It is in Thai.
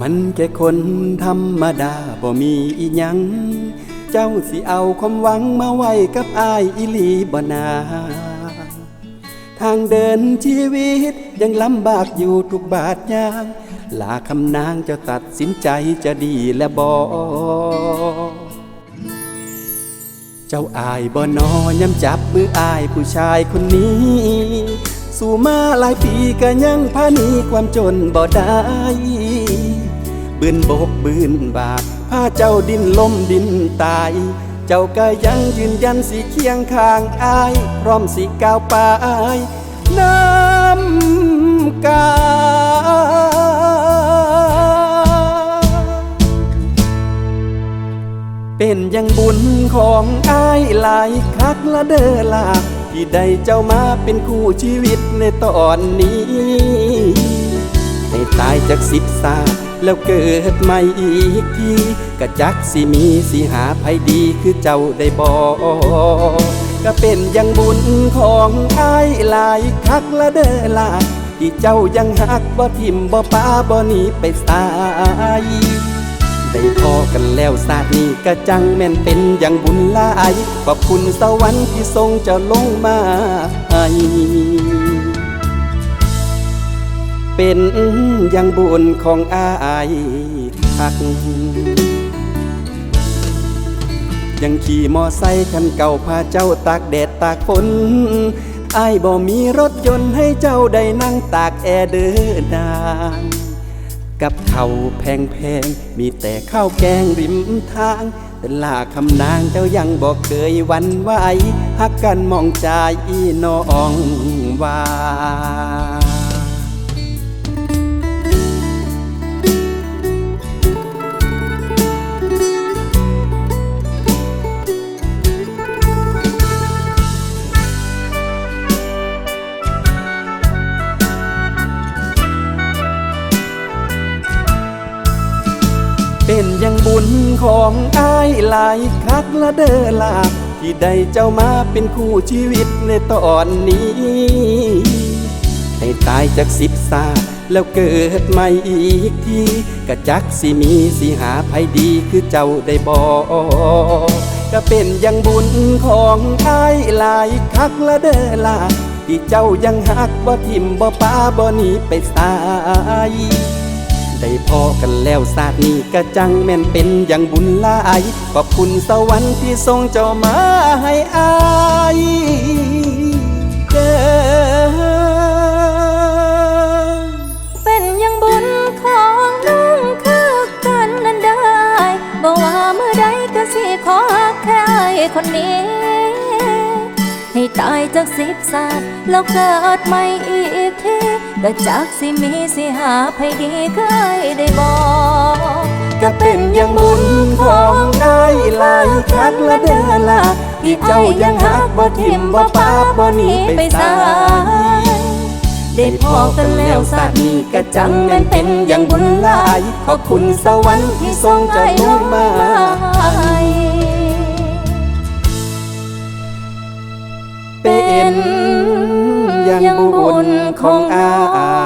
มันแค่คนธรรมดาบ่มีอีหยัง เจ้าสิเอาความหวังมาไว้กับอายอีหลีบ่นาทางเดินชีวิตยังลำบากอยู่ทุกบาทยางลาคำนางจะตัดสินใจจะดีและบอเจ้าอายบ่นอย้ำจับมืออายผู้ชายคนนี้ สู่มาหลายปีก็ยังพานีความจนบ่ได้ บืนบกบืนบาทพาเจ้าดินล้มดินตาย เจ้าก็ยังยืนยันสิเคียงข้างอาย พร้อมสิก้าวไปน้ำกาเป็นยังบุญของอายหลายคักละเดอลาที่ได้เจ้ามาเป็นคู่ชีวิตในตอนนี้ ให้ตายจากสิบสา แล้วเกิดใหม่อีกทีกะจักสิมีสิหาภัยดีคือเจ้าได้บอกก็เป็นยังบุญของอายหลายคักละเด้อลาที่เจ้ายังหักบ่ทิมบ่ป้าบ่หนีไปสายได้พอกันแล้วศาตร์นี้ก็จังแม่นเป็นย่างบุญลายขอบคุณสวรรค์ที่ทรงจะลงมาให้ เป็นย่างบุญของอายคัก ยังขี่มอไซคันเก่าพาเจ้าตากแดดตากฝนอายบ่มีรถยนต์ให้เจ้าได้นั่งตากแอร์เดินทางกับเขาแพงแพงมีแต่ข้าวแกงริมทางแต่ลาคำนางเจ้ายังบอกเคยวันไหวหักกันมองใจน้องว่า อยังบุญของอายหลายคักละเด้อลาที่ได้เจ้ามาเป็นคู่ชีวิตในตอนนี้ ให้ตายจากสิบสาแล้วเกิดใหม่อีกทีกะจักสิมีสิหาภัยดีคือเจ้าได้บอกก็เป็นยังบุญของอายหลายคักละเด้อลาที่เจ้ายังหักบ่ทิมบ่ป้าบ่หนีไปสาย ได้พอกันแล้วศาสตร์นี้ก็จังแม่นเป็นอย่างบุญหลายขอบคุณสวรรค์ที่ทรงเจ้ามาให้อายเด้อเป็นอยังบุญของน้องคือกันนั้นได้บอกว่าเมื่อใดก็สิขอหักแค่คนนี้ให้ตายจากสิบศาสตร์แล้วเกิดใหม่อีกที ก็จากสิมีสิหาภัยดีเคยได้บอกก็เป็นอย่างบุญของอายหลายคักละเด้อละที่เจ้ายังหักบ่ทิมบ่ป้าบ่หนีไปสายได้พอกันแล้วศาสตร์นี้ก็จังแม่นเป็นอย่างบุญหลาย ขอบคุณสวรรค์ที่ทรงจ้าลงมา ของอา